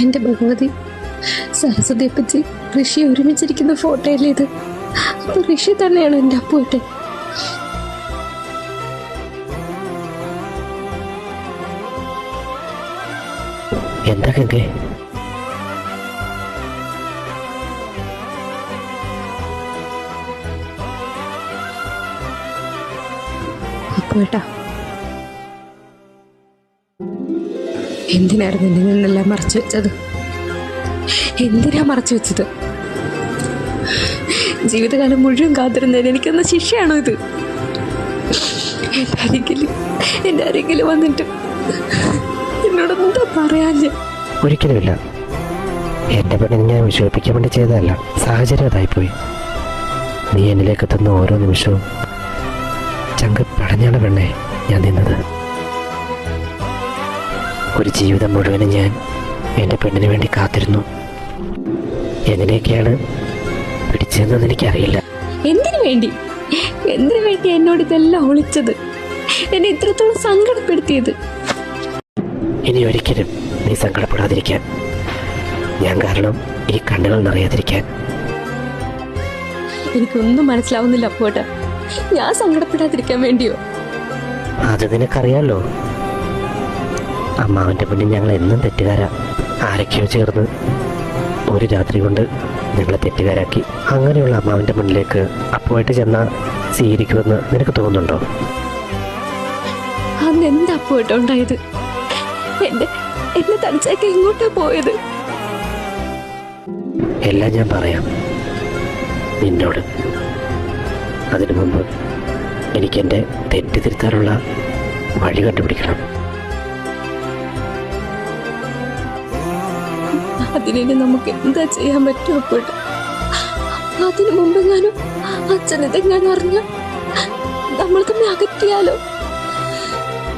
എന്റെ ഭഗവതി സരസ്വതിയെപ്പറ്റി ഋഷി ഒരുമിച്ചിരിക്കുന്ന ഫോട്ടോയിലേത് അപ്പൊ ഋഷി തന്നെയാണ് എന്റെ അപ്പുവേട്ടൻ? എന്താ gente. എന്തിനായിരുന്നു എന്നിൽ നിന്നെല്ലാം മറച്ചു വെച്ചത്? എന്തിനാ മറച്ചു വെച്ചത്? ജീവിതകാലം മുഴുവൻ കാത്തിരുന്നതിന് എനിക്കൊന്ന ശിക്ഷയാണോ ഇത്? എന്റെ അരികിൽ വന്നിട്ട് എന്നോട് എന്താ ഒരിക്കലുമില്ല. എന്റെ പെണ്ണിനെ ഞാൻ വിശ്വസിപ്പിക്കാൻ വേണ്ടി ചെയ്തതല്ല സാഹചര്യം അതായിപ്പോയി. നീ എന്നിലേക്ക് എത്തുന്ന ഓരോ നിമിഷവും ചങ്ക് പടഞ്ഞാണ് പെണ്ണെ ഞാൻ നിന്നത്. ഒരു ജീവിതം മുഴുവനും ഞാൻ എന്റെ പെണ്ണിന് വേണ്ടി കാത്തിരുന്നു. എങ്ങനെയൊക്കെയാണ് പിടിച്ചതെന്ന് എനിക്കറിയില്ല. എന്തിനു വേണ്ടി? എന്തിനു വേണ്ടി എന്നോട് ഇതെല്ലാം ഒളിച്ചത്? എന്നെ ഇത്രത്തോളം സങ്കടപ്പെടുത്തിയത്? ഇനി ഒരിക്കലും നീ സങ്കടപ്പെടാതിരിക്കാൻ. ഞാൻ കാരണം ഈ കണ്ണുകൾ നിറയാതിരിക്കാൻ. എനിക്കൊന്നും മനസ്സിലാവുന്നില്ല അപ്പോട്ട ഞാൻ സങ്കടപ്പെടാതിരിക്കാൻ വേണ്ടിയോ? അത് നിനക്കറിയാലോ. അമ്മാവന്റെ മുന്നിൽ ഞങ്ങൾ എന്നും തെറ്റുകാരാ. ആരൊക്കെയോ ചേർന്ന് ഒരു രാത്രി കൊണ്ട് ഞങ്ങളെ തെറ്റുകാരാക്കി. അങ്ങനെയുള്ള അമ്മാവന്റെ മുന്നിലേക്ക് അപ്പുമായിട്ട് ചെന്നാൽ സ്വീകരിക്കുമെന്ന് നിനക്ക് തോന്നുന്നുണ്ടോ? അന്ന് എന്താ അപ്പോട്ടോ ഉണ്ടായത് എന്നെ തനിച്ചേക്ക് എങ്ങോട്ടാ പോയത്? എല്ലാം ഞാൻ പറയാം. നിന്നോട്. അതിനു മുമ്പ് എനിക്കെന്റെ തെറ്റ് തിരുത്താനുള്ള വഴി കണ്ടുപിടിക്കണം. അതിനെ നമുക്ക് എന്താ ചെയ്യാൻ പറ്റുമോ അതിനു മുമ്പെങ്ങാനും അച്ഛൻ ഇതെങ്ങാനും അറിഞ്ഞ നമ്മൾ തമ്മിൽ അകറ്റിയാലോ?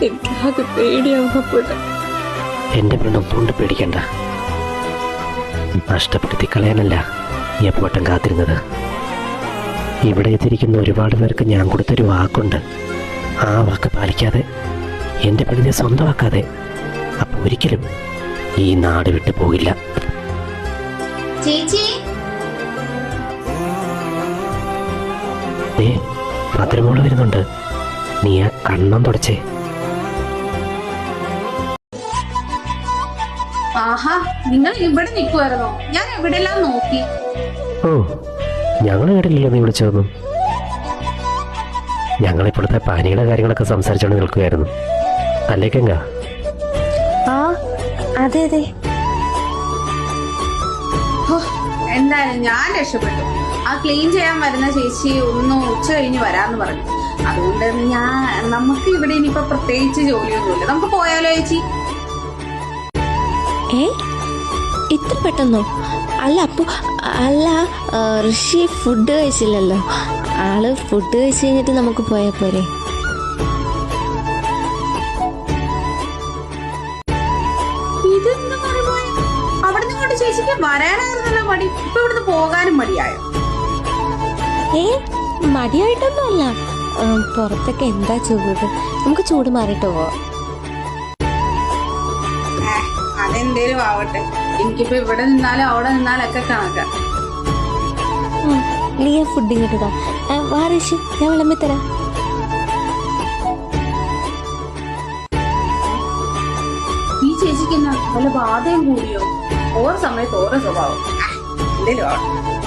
എനിക്ക് ആകെ പേടിയാവും അപ്പോട്ട് എന്റെ പെണ്ണൊന്നുകൊണ്ട് പേടിക്കണ്ട. നഷ്ടപ്പെടുത്തി കളയാനല്ല ഈ അപ്പോട്ടം കാത്തിരുന്നത്. ഇവിടെ എത്തിയിരിക്കുന്ന ഒരുപാട് പേർക്ക് ഞാൻ കൊടുത്തൊരു വാക്കുണ്ട്. ആ വാക്ക് പാലിക്കാതെ എന്റെ പെണ്ണിനെ സ്വന്തമാക്കാതെ അപ്പോൾ ഒരിക്കലും ഈ നാട് വിട്ടു പോകില്ല. ചേച്ചി? ഏ ഭദ്രമോൾ വരുന്നുണ്ട്. നീ ആ കണ്ണം തുടച്ചേ. ആഹാ നിങ്ങൾ ഇവിടെ നിൽക്കുമായിരുന്നോ ഞാൻ എവിടെല്ലാം നോക്കി? ഓ ഞങ്ങൾ കേട്ടില്ലല്ലോ നീ വിളിച്ചതൊന്നും. ഞങ്ങളിപ്പോഴത്തെ പാനിയുടെ കാര്യങ്ങളൊക്കെ സംസാരിച്ചുകൊണ്ട് നിൽക്കുകയായിരുന്നു. അല്ലേ കെങ്ക ആ അതെ അതെ. ഹോ, എന്തായാലും ഞാൻ രക്ഷപ്പെട്ടു. ആ ക്ലീൻ ചെയ്യാൻ വരുന്ന ചേച്ചി ഒന്ന് ഉച്ച കഴിഞ്ഞ് വരാന്ന് പറഞ്ഞു. അതുകൊണ്ട് ഞാൻ നമുക്ക് ഇവിടെ ഇനിയിപ്പോ പ്രത്യേകിച്ച് ജോലിയൊന്നുമില്ല. നമുക്ക് പോയാലോ ചേച്ചി? ഏ? ഇത്ര പെട്ടെന്നോ? അല്ല അപ്പു അല്ല ഋഷി ഫുഡ് കഴിച്ചില്ലല്ലോ. ആൾ ഫുഡ് കഴിച്ച് കഴിഞ്ഞിട്ട് നമുക്ക് പോയാൽ പോരെ. വരാനായിരുന്നല്ലോ മടി. ഇപ്പൊ ഇവിടുന്ന് പോകാനും മടിയായോ? ഏ? മടിയായിട്ടൊന്നും അല്ല പുറത്തൊക്കെ എന്താ ചൂട് നമുക്ക് ചൂട് മാറിയിട്ട് പോവാം. അതെന്തേലും ആവട്ടെ. എനിക്കിപ്പോ ഇവിടെ നിന്നാലും അവിടെ നിന്നാലും ഒക്കെ കണക്കാം ലിയ ഫുഡ് ഇങ്ങോട്ട് ഞാൻ വിളമ്പി തരാം. ഈ ചേച്ചിക്ക് വല്ല ബാധയും കൂടിയോ? ഓരോ സമയത്ത് ഓരോ സ്വഭാവം. എന്തേലും ആവട്ടെ.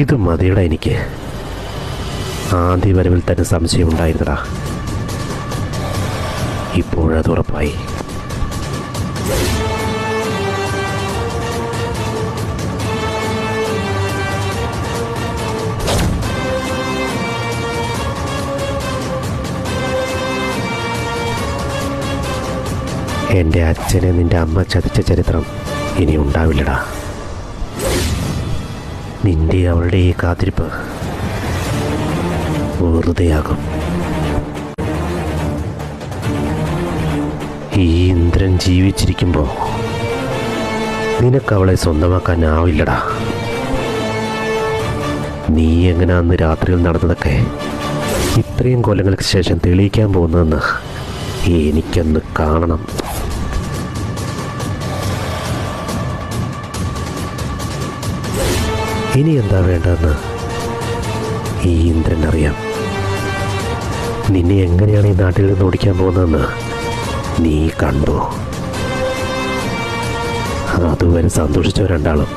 ഇത് മതിയടാ എനിക്ക്. ആദ്യ വരവിൽ തന്നെ സംശയം സംശയമുണ്ടായിരുന്നടാ ഇപ്പോഴത് ഉറപ്പായി. എന്റെ അച്ഛനെ നിന്റെ അമ്മ ചതിച്ച ചരിത്രം ഇനി ഉണ്ടാവില്ലടാ. നിന്റെ അവളുടെ ഈ കാത്തിരിപ്പ് വെറുതെയാകും. ഈ ഇന്ദ്രൻ ജീവിച്ചിരിക്കുമ്പോൾ നിനക്കവളെ സ്വന്തമാക്കാനാവില്ലടാ. നീ എങ്ങനെ അന്ന് രാത്രിയിൽ നടന്നതൊക്കെ ഇത്രയും കൊല്ലങ്ങൾക്ക് ശേഷം തെളിയിക്കാൻ പോകുന്നതെന്ന് എനിക്കൊന്ന് കാണണം. ഇനി എന്താ വേണ്ടതെന്ന് ഈ ഇന്ദ്രൻ അറിയാം. നിന്നെ എങ്ങനെയാണ് ഈ നാട്ടിൽ നിന്ന് ഓടിക്കാൻ പോകുന്നതെന്ന് നീ കണ്ടു? അതുവരെ സന്തോഷിച്ചോ രണ്ടാളും.